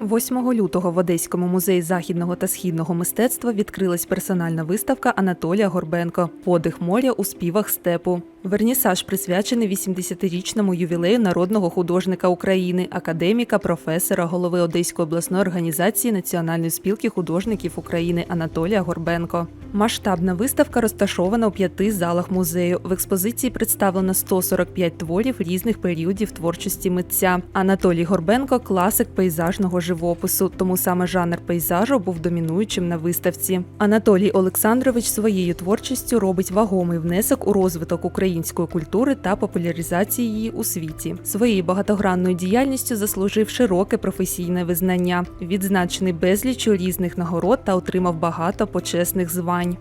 8 лютого в Одеському музеї західного та східного мистецтва відкрилась персональна виставка Анатолія Горбенко Подих моря у співах степу. Вернісаж присвячений 80-річному ювілею народного художника України, академіка, професора, голови Одеської обласної організації Національної спілки художників України Анатолія Горбенко. Масштабна виставка розташована у п'яти залах музею. В експозиції представлено 145 творів різних періодів творчості митця. Анатолій Горбенко класик пейзажного живопису, тому саме жанр пейзажу був домінуючим на виставці. Анатолій Олександрович своєю творчістю робить вагомий внесок у розвиток української культури та популяризації її у світі. Своєю багатогранною діяльністю заслужив широке професійне визнання, відзначений безліччю різних нагород та отримав багато почесних звань.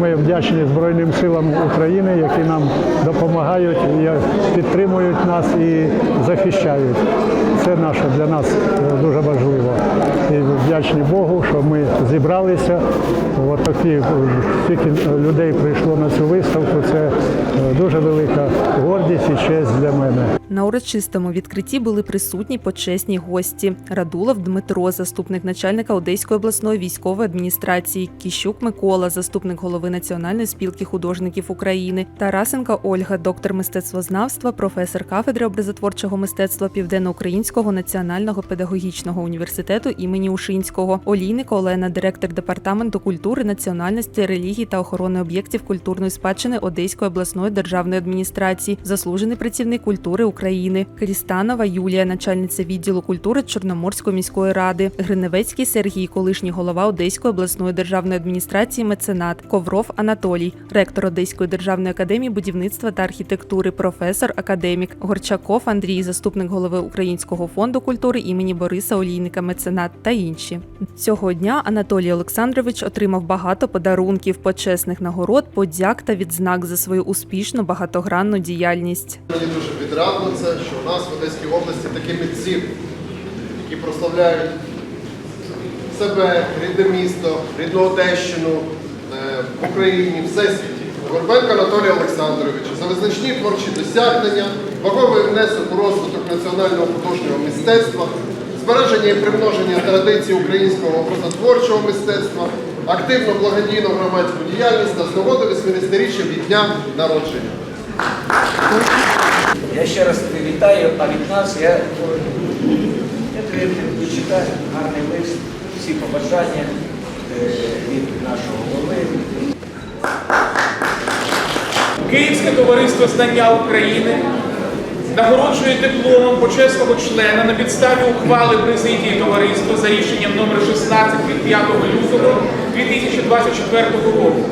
Ми вдячні Збройним силам України, які нам допомагають, підтримують нас і захищають. Це наше для нас дуже важливо. І вдячні Богу, що ми зібралися. От такі людей прийшло на цю виставку. Це е, дуже велика гордість і честь для мене. На урочистому відкритті були присутні почесні гості: Радулов Дмитро, заступник начальника Одеської обласної військової адміністрації, Кіщук Микола, заступник голови Національної спілки художників України, Тарасенко Ольга, доктор мистецтвознавства, професор кафедри образотворчого мистецтва Південноукраїнського національного педагогічного університету імені Ушинського, Олійник Олена, директор департаменту культури, національності, релігії та охорони об'єктів культурної спадщини Одеської обласної державної адміністрації, заслужений працівник культури України, Крістанова Юлія, начальниця відділу культури Чорноморської міської ради, Гриневецький Сергій, колишній голова Одеської обласної державної адміністрації, меценат, Ковров Анатолій, ректор Одеської державної академії будівництва та архітектури, професор, академік, Горчаков Андрій, заступник голови Українського фонду культури імені Бориса Олійника, меценат та інші. Цього дня Анатолій Олександрович отримав багато подарунків, почесних нагород, подяк та відзнак за свою успішну багатогранну діяльність. Мені дуже відрадно це, що у нас в Одеській області такі митці, які прославляють себе, рідне місто, рідну Одещину е, в Україні, всесвіті. Горбенко Анатолій Олександрович за визначні творчі досягнення, ваговий внесок у розвиток національного художнього мистецтва, збереження і примноження традицій українського образотворчого мистецтва, активну благодійну громадську діяльність та з нагоди 80-річчя від дня народження. Я ще раз тебе вітаю, а від нас я, я тобі відчитаю гарний лист, всі побажання е, від нашого голови. Київське товариство знання України нагороджує дипломом почесного члена на підставі ухвали президії товариства за рішенням номер 16 від 5 лютого 2024 року.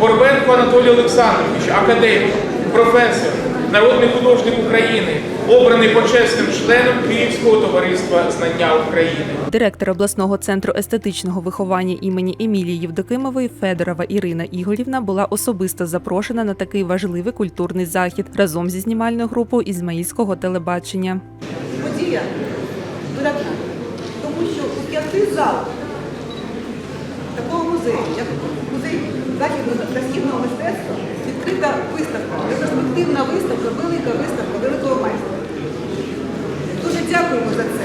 Горбенко Анатолій Олександрович, академік, професор, народний художник України, обраний почесним членом Київського товариства знання України. Директор обласного центру естетичного виховання імені Емілії Євдокимової Федорова Ірина Ігорівна була особисто запрошена на такий важливий культурний захід разом зі знімальною групою Ізмаїльського телебачення. подія видатна, тому що у п'яти залах такого музею, як музей західного мистецтва, відкрита виставка, ретроспективна виставка, велика виставка великого майстра. Дуже дякуємо за це,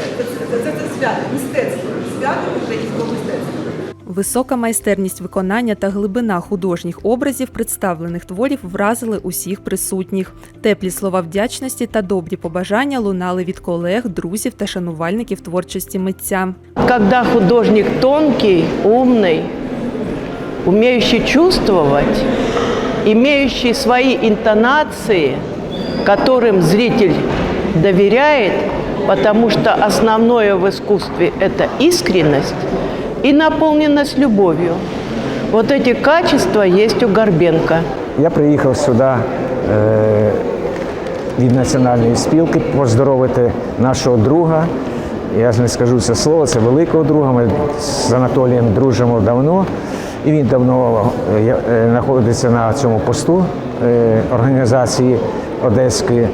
за це свято, мистецтво, свято українського мистецтва. Висока майстерність виконання та глибина художніх образів представлених творів вразили усіх присутніх. Теплі слова вдячності та добрі побажання лунали від колег, друзів та шанувальників творчості митця. Когда художник тонкий, умный, умеющий чувствовать, имеющий свои интонации, которым зритель доверяет, потому что основное в искусстве – это искренность и наполненность любовью. Вот эти качества есть у Горбенко. Я приїхав сюди е, від національної спілки поздоровити нашого друга. Я ж не скажу це слово, це великого друга. Ми з Анатолієм дружимо давно. І він давно е, е, знаходиться на цьому посту е, організації Одеської.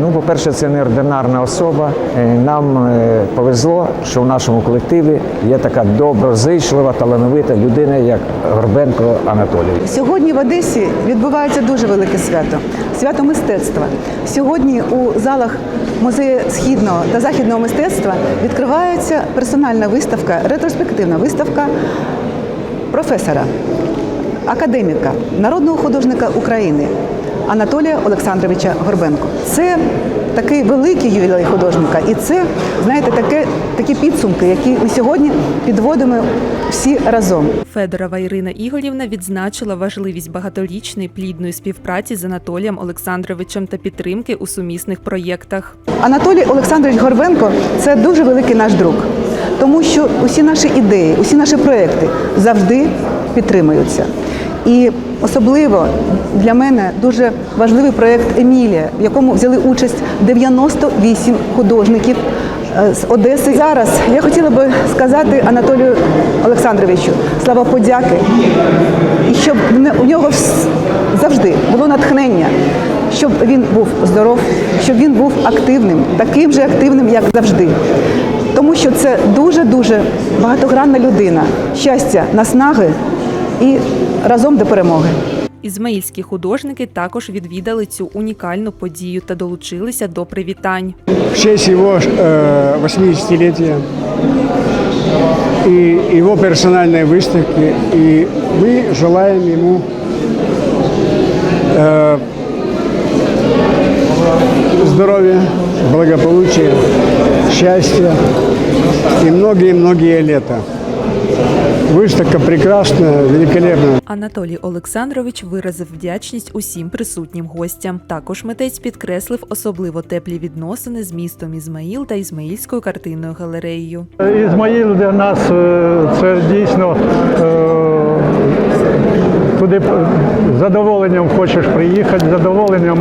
Ну, по-перше, це неординарна особа. Е, Нам е, повезло, що в нашому колективі є така доброзичлива, талановита людина, як Горбенко Анатолій. Сьогодні в Одесі відбувається дуже велике свято свято мистецтва. Сьогодні у залах музею східного та західного мистецтва відкривається персональна виставка, ретроспективна виставка професора, академіка, народного художника України Анатолія Олександровича Горбенко. Це такий великий ювілей художника, і це, знаєте, таке, такі підсумки, які ми сьогодні підводимо всі разом. Федорова Ірина Ігорівна відзначила важливість багаторічної плідної співпраці з Анатолієм Олександровичем та підтримки у сумісних проєктах. Анатолій Олександрович Горбенко це дуже великий наш друг, тому що усі наші ідеї, усі наші проекти завжди підтримуються. І особливо для мене дуже важливий проєкт Емілія, в якому взяли участь 98 художників е, з Одеси. Зараз я хотіла би сказати Анатолію Олександровичу слава подяки, і щоб у нього завжди було натхнення, щоб він був здоров, щоб він був активним, таким же активним, як завжди. Тому що це дуже-дуже багатогранна людина, щастя, наснаги і разом до перемоги. Ізмаїльські художники також відвідали цю унікальну подію та долучилися до привітань. в честь его э, 80-летия и его персональной выставки. И мы желаем ему э, здоровья, благополучия, счастья и многие-многие великолепна. Выставка. Анатолій Олександрович виразив вдячність усім присутнім гостям. Також митець підкреслив особливо теплі відносини з містом Ізмаїл та Ізмаїльською картинною галереєю. Ізмаїл для нас е, це дійсно е, туди з задоволенням хочеш приїхати, з задоволенням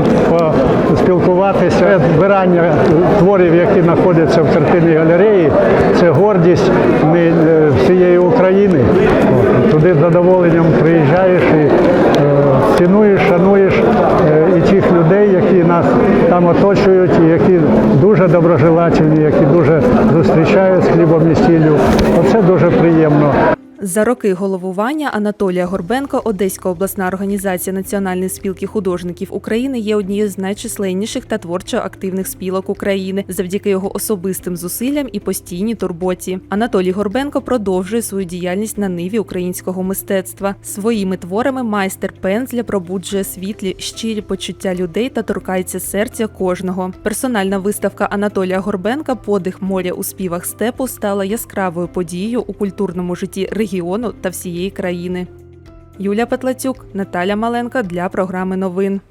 поспілкуватися. Збирання творів, які знаходяться в картинній галереї, це гордість е, всієї України. Туди з задоволенням приїжджаєш і е, цінуєш, шануєш е, і тих людей, які нас там оточують, і які дуже доброжелательні, які дуже зустрічають з хлібом і сіллю. Оце дуже приємно. За роки головування Анатолія Горбенко Одеська обласна організація Національної спілки художників України є однією з найчисленніших та творчо активних спілок України завдяки його особистим зусиллям і постійній турботі. Анатолій Горбенко продовжує свою діяльність на ниві українського мистецтва. Своїми творами майстер пензля пробуджує світлі, щирі почуття людей та торкається серця кожного. Персональна виставка Анатолія Горбенка Подих моря у співах степу стала яскравою подією у культурному житті регіону та всієї країни. Юлія Петлацюк, Наталя Маленко для програми новин.